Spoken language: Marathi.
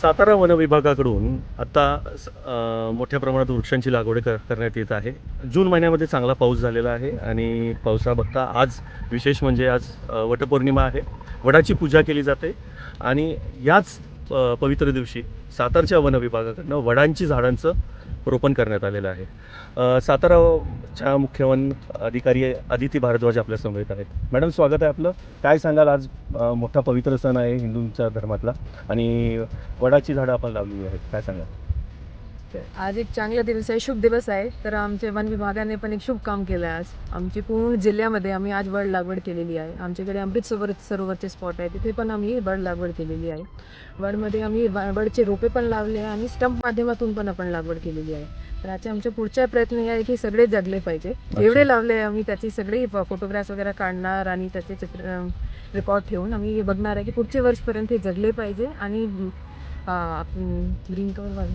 सातारा वन विभागाकडून आता स- मोठ्या प्रमाणात वृक्षांची लागवड कर करण्यात येत आहे. जून महिन्यामध्ये चांगला पाऊस झालेला आहे आणि पावसा बघता आज विशेष म्हणजे आज वटपौर्णिमा आहे. वडाची पूजा केली जाते आणि याच पवित्र दिवशी सातारच्या वन विभागाकडनं वडांची झाडांचं रोपण करण्यात आलेलं आहे. सातारा च्या मुख्य वन अधिकारी अदिती भारद्वाज आपल्या समवेत आहेत. मॅडम स्वागत आहे आपलं. काय सांगाल आज? मोठा पवित्र सण आहे हिंदूंच्या धर्मातला आणि वडाची झाडं आपण लावलेली आहेत. काय सांगाल? आज एक चांगला दिवस आहे शुभ दिवस आहे. तर आमच्या वन विभागाने पण एक शुभ काम केलं आहे आज. आमची पूर्ण जिल्ह्यामध्ये आम्ही आज वड लागवड केलेली आहे. आमच्याकडे अमृत सरोवर सरोवरचे स्पॉट आहे. तिथे पण आम्ही वड लागवड केलेली आहे. वडमध्ये आम्ही वडचे रोपे पण लावले आहे आणि स्टंप माध्यमातून पण आपण लागवड केलेली आहे. तर आजच्या आमच्या पुढचा प्रयत्न हे आहे की सगळे जगले पाहिजे. जेवढे लावले आहे आम्ही त्याची सगळी फोटोग्राफ्स वगैरे काढणार आणि त्याचे चित्र रेकॉर्ड ठेवून आम्ही बघणार आहे की पुढच्या वर्षपर्यंत हे जगले पाहिजे आणि ग्रीन कवर